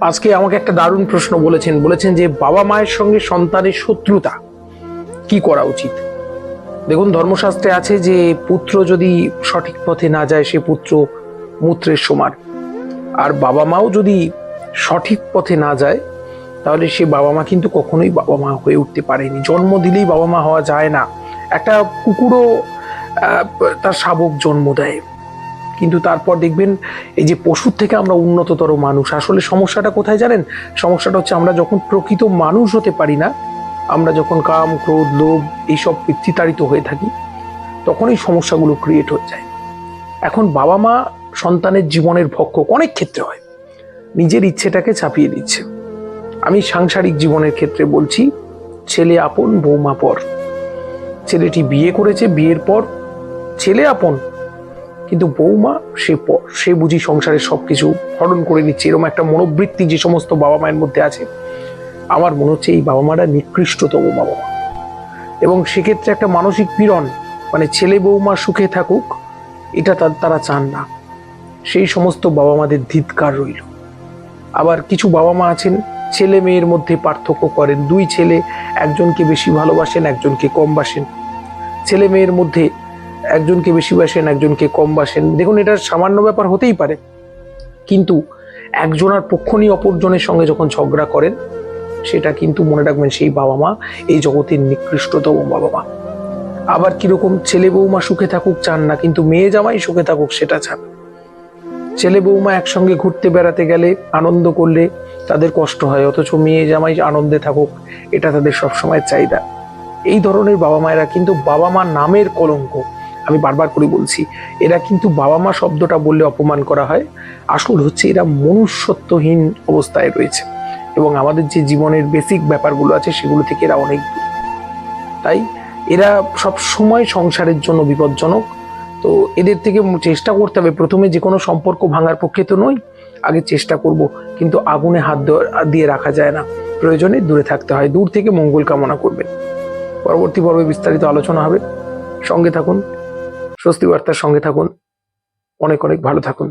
আজকে আমাকে একটা দারুণ প্রশ্ন বলেছেন। বলেছেন যে, বাবা মায়ের সঙ্গে সন্তানের শত্রুতা কি করা উচিত? দেখুন, ধর্মশাস্ত্রে আছে যে, পুত্র যদি সঠিক পথে না যায়, সে পুত্র মূত্রের সমান। আর বাবা মাও যদি সঠিক পথে না যায়, তাহলে সে বাবা মা কিন্তু কখনোই বাবা মা হয়ে উঠতে পারেনি। জন্ম দিলেই বাবা মা হওয়া যায় না। একটা কুকুরও তার শাবক জন্ম দেয়। কিন্তু তারপর দেখবেন এই যে পশুর থেকে আমরা উন্নততর মানুষ। আসলে সমস্যাটা কোথায় জানেন? সমস্যাটা হচ্ছে আমরা যখন প্রকৃত মানুষ হতে পারি না, আমরা যখন কাম, ক্রোধ, লোভ এইসব পিতৃতাড়িত হয়ে থাকি, তখন এই সমস্যাগুলো ক্রিয়েট হয়ে যায়। এখন বাবা মা সন্তানের জীবনের ভক্ষক অনেক ক্ষেত্রে হয়। নিজের ইচ্ছেটাকে চাপিয়ে দিচ্ছে। আমি সাংসারিক জীবনের ক্ষেত্রে বলছি, ছেলে আপন, বৌমা পর। ছেলেটি বিয়ে করেছে, বিয়ের পর ছেলে আপন কিন্তু বৌমা, সে সে বুঝি সংসারের সবকিছু হরণ করে নিচ্ছে। এরকম একটা মনোবৃত্তি যে সমস্ত বাবা মায়ের মধ্যে আছে, আমার মনে হচ্ছে এই বাবা মারা নিকৃষ্টতম বাবা মা। এবং সেক্ষেত্রে একটা মানসিক পীড়ন মানে ছেলে বৌমা সুখে থাকুক, এটা তারা চান না। সেই সমস্ত বাবা মাদের ধিৎকার রইল। আবার কিছু বাবা মা আছেন, ছেলে মেয়ের মধ্যে পার্থক্য করেন। দুই ছেলে, একজনকে বেশি ভালোবাসেন, একজনকে কম বাসেন। ছেলে মেয়ের মধ্যে একজনকে বেশি বাসেন, একজনকে কম বাসেন। দেখুন, এটা সামান্য ব্যাপার হতেই পারে। কিন্তু একজনের পক্ষ নিয়ে অপরজনের সঙ্গে যখন ঝগড়া করেন, সেটা কিন্তু মনে রাখবেন সেই বাবা মা, এই জগতের নিকৃষ্টতম বাবা মা। আবার কীরকম ছেলে বৌমা সুখে থাকুক চান না, কিন্তু মেয়ে জামাই সুখে থাকুক সেটা চান। ছেলে বৌমা একসঙ্গে ঘুরতে বেড়াতে গেলে আনন্দ করলে তাদের কষ্ট হয়, অথচ মেয়ে জামাই আনন্দে থাকুক, এটা তাদের সবসময় চাহিদা। এই ধরনের বাবা মায়েরা কিন্তু বাবা মা নামের কলঙ্ক। আমি বারবার করে বলছি, এরা কিন্তু বাবা মা শব্দটা বললে অপমান করা হয়। আসল হচ্ছে এরা মনুষ্যত্বহীন অবস্থায় রয়েছে এবং আমাদের যে জীবনের বেসিক ব্যাপারগুলো আছে সেগুলো থেকে এরা অনেক দূর। তাই এরা সব সময় সংসারের জন্য বিপজ্জনক। তো এদের থেকে চেষ্টা করতে হবে, প্রথমে যে কোনো সম্পর্ক ভাঙার পক্ষে তো নই, আগে চেষ্টা করব, কিন্তু আগুনে হাত দিয়ে রাখা যায় না। প্রয়োজনে দূরে থাকতে হয়, দূর থেকে মঙ্গল কামনা করবেন। পরবর্তী পর্বে বিস্তারিত আলোচনা হবে। সঙ্গে থাকুন। স্বস্তি বার্তার সঙ্গে থাকুন। অনেক অনেক ভালো থাকুন।